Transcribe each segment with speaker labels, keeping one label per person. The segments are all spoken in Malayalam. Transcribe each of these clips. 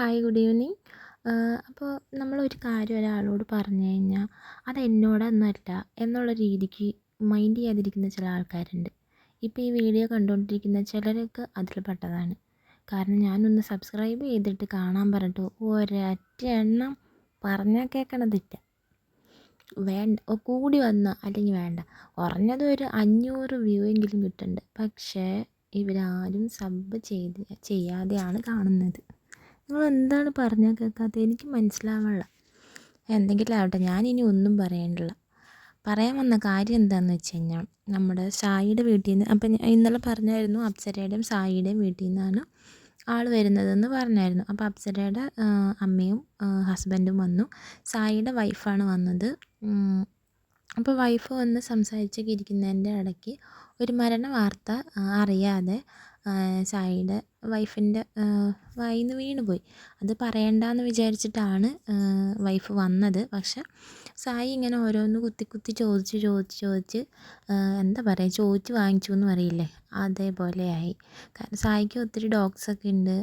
Speaker 1: Hi good evening. അപ്പോൾ നമ്മളൊരു കാര്യം ഒരാളോട് പറഞ്ഞു കഴിഞ്ഞാൽ അത് എന്നോടൊന്നുമല്ല എന്നുള്ള രീതിക്ക് മൈൻഡ് ചെയ്യാതിരിക്കുന്ന ചില ആൾക്കാരുണ്ട്. ഇപ്പോൾ ഈ വീഡിയോ കണ്ടുകൊണ്ടിരിക്കുന്ന ചിലരൊക്കെ അതിൽ പെട്ടതാണ്. കാരണം ഞാനൊന്ന് സബ്സ്ക്രൈബ് ചെയ്തിട്ട് കാണാൻ പറഞ്ഞിട്ട് ഒരൊറ്റ എണ്ണം പറഞ്ഞാൽ കേൾക്കണതില്ല വേണ്ട കൂടി വന്ന അല്ലെങ്കിൽ വേണ്ട കുറഞ്ഞത് ഒരു അഞ്ഞൂറ് വ്യൂ എങ്കിലും കിട്ടുന്നുണ്ട് പക്ഷേ ഇവരാരും സബ് ചെയ്ത് ചെയ്യാതെയാണ് കാണുന്നത്. നിങ്ങൾ എന്താണ് പറഞ്ഞാൽ കേൾക്കാത്തത് എനിക്ക് മനസ്സിലാവണില്ല. എന്തെങ്കിലും ആവട്ടെ ഞാനിനി ഒന്നും പറയണില്ല പറയാൻ വന്ന കാര്യം എന്താണെന്ന് വെച്ച് കഴിഞ്ഞാൽ നമ്മുടെ സായിയുടെ വീട്ടിൽ നിന്ന് അപ്പം ഇന്നലെ പറഞ്ഞായിരുന്നു അപ്സരയുടെയും സായിയുടെയും വീട്ടിൽ നിന്നാണ് ആൾ വരുന്നതെന്ന് പറഞ്ഞായിരുന്നു. അപ്പോൾ അപ്സരയുടെ അമ്മയും ഹസ്ബൻഡും വന്നു. സായിയുടെ വൈഫാണ് വന്നത്. അപ്പോൾ വൈഫ് വന്ന് സംസാരിച്ചൊക്കെ ഇരിക്കുന്നതിന്റെ ഇടയ്ക്ക് ഒരു മരണ വാർത്ത അറിയാതെ സായിയുടെ വൈഫിന്റെ വായിൽ നിന്ന് വീണ് പോയി അത് പറയണ്ടെന്ന് വിചാരിച്ചിട്ടാണ് വൈഫ് വന്നത്. പക്ഷേ സായി ഇങ്ങനെ ഓരോന്ന് കുത്തി കുത്തി ചോദിച്ച് ചോദിച്ച് ചോദിച്ച് എന്താ പറയുക ചോദിച്ച് വാങ്ങിച്ചു എന്ന് പറയില്ലേ? അതേപോലെയായി. കാരണം സായിക്ക് ഒത്തിരി ഡോഗ്സൊക്കെ ഉണ്ട്.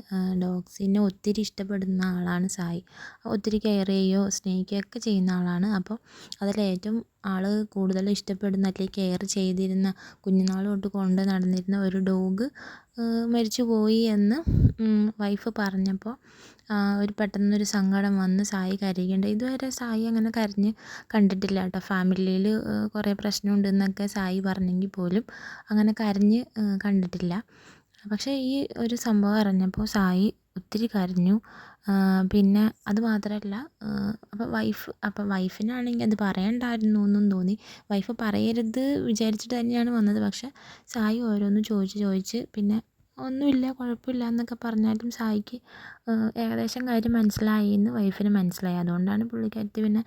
Speaker 1: ഡോഗ്സിനെ ഒത്തിരി ഇഷ്ടപ്പെടുന്ന ആളാണ് സായി. ഒത്തിരി കെയർ ചെയ്യുകയോ സ്നേഹിക്കുകയോ ഒക്കെ ചെയ്യുന്ന ആളാണ്. അപ്പോൾ അതിലേറ്റവും ആൾ കൂടുതൽ ഇഷ്ടപ്പെടുന്ന അല്ലെങ്കിൽ കെയർ ചെയ്തിരുന്ന കുഞ്ഞുനാൾ തൊട്ട് കൊണ്ട് നടന്നിരുന്ന ഒരു ഡോഗ് മരിച്ചു പോയി എന്ന് വൈഫ് പറഞ്ഞപ്പോൾ ഒരു പെട്ടെന്നൊരു സങ്കടം വന്ന് സായി കരയുകയുണ്ടായി. ഇതുവരെ സായി അങ്ങനെ കരഞ്ഞ് കണ്ടിട്ടില്ല കേട്ടോ. ഫാമിലിയിൽ കുറേ പ്രശ്നമുണ്ടെന്നൊക്കെ സായി പറഞ്ഞെങ്കിൽ പോലും അങ്ങനെ കരഞ്ഞ് കണ്ടിട്ടില്ല. പക്ഷേ ഈ ഒരു സംഭവം അറിഞ്ഞപ്പോൾ സായി ഒത്തിരി കരഞ്ഞു. പിന്നെ അത് മാത്രമല്ല അപ്പോൾ വൈഫ് അപ്പോൾ വൈഫിനാണെങ്കിൽ അത് പറയണ്ടായിരുന്നു എന്നും തോന്നി. വൈഫ് പറയരുത് വിചാരിച്ചിട്ട് തന്നെയാണ് വന്നത്. പക്ഷേ സായി ഓരോന്ന് ചോദിച്ച് ചോദിച്ച് പിന്നെ ഒന്നുമില്ല കുഴപ്പമില്ല എന്നൊക്കെ പറഞ്ഞാലും സായിക്ക് ഏകദേശം കാര്യം മനസ്സിലായി എന്ന് വൈഫിന് മനസ്സിലായി. അതുകൊണ്ടാണ് പുള്ളിക്കാരത്തി പിന്നെ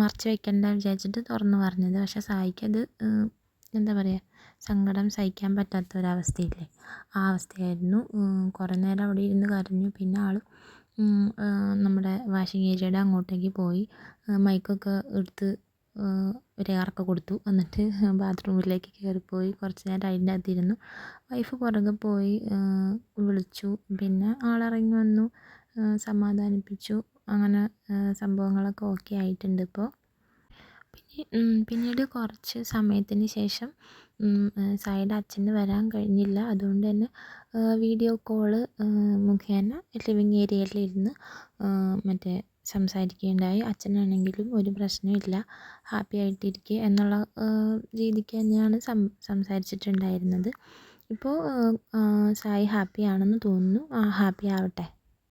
Speaker 1: മറച്ച് വെക്കണ്ട വിചാരിച്ചിട്ട് തുറന്ന് പറഞ്ഞത്. പക്ഷേ സായിക്കത് എന്താ പറയുക സങ്കടം സഹിക്കാൻ പറ്റാത്ത ഒരവസ്ഥയില്ലേ ആ അവസ്ഥയായിരുന്നു. കുറേ നേരം അവിടെ ഇരുന്ന് കരഞ്ഞു. പിന്നെ ആൾ നമ്മുടെ വാഷിംഗ് ഏരിയയുടെ അങ്ങോട്ടേക്ക് പോയി. മൈക്കൊക്കെ എടുത്ത് ഒരു എയറൊക്കെ കൊടുത്തു. എന്നിട്ട് ബാത്റൂമിലേക്ക് കയറിപ്പോയി. കുറച്ച് നേരം അതിന്റെ അകത്തിരുന്നു. വൈഫ് പുറകെ പോയി വിളിച്ചു. പിന്നെ ആളിറങ്ങി വന്നു സമാധാനിപ്പിച്ചു. അങ്ങനെ സംഭവങ്ങളൊക്കെ ഓക്കെ ആയിട്ടുണ്ട് ഇപ്പോൾ പിന്നെ പിന്നീട് കുറച്ച് സമയത്തിന് ശേഷം സൈഡ് അച്ഛന് വരാൻ കഴിഞ്ഞില്ല. അതുകൊണ്ട് തന്നെ വീഡിയോ കോൾ മുഖേന ലിവിങ് ഏരിയയിലിരുന്ന് മറ്റേ സംസാരിക്കുകയുണ്ടായി. അച്ഛനാണെങ്കിലും ഒരു പ്രശ്നമില്ല ഹാപ്പി ആയിട്ടിരിക്കുക എന്നുള്ള രീതിക്ക് തന്നെയാണ് സം സംസാരിച്ചിട്ടുണ്ടായിരുന്നത്. ഇപ്പോൾ സായി ഹാപ്പി ആണെന്ന് തോന്നുന്നു. ഹാപ്പി ആവട്ടെ.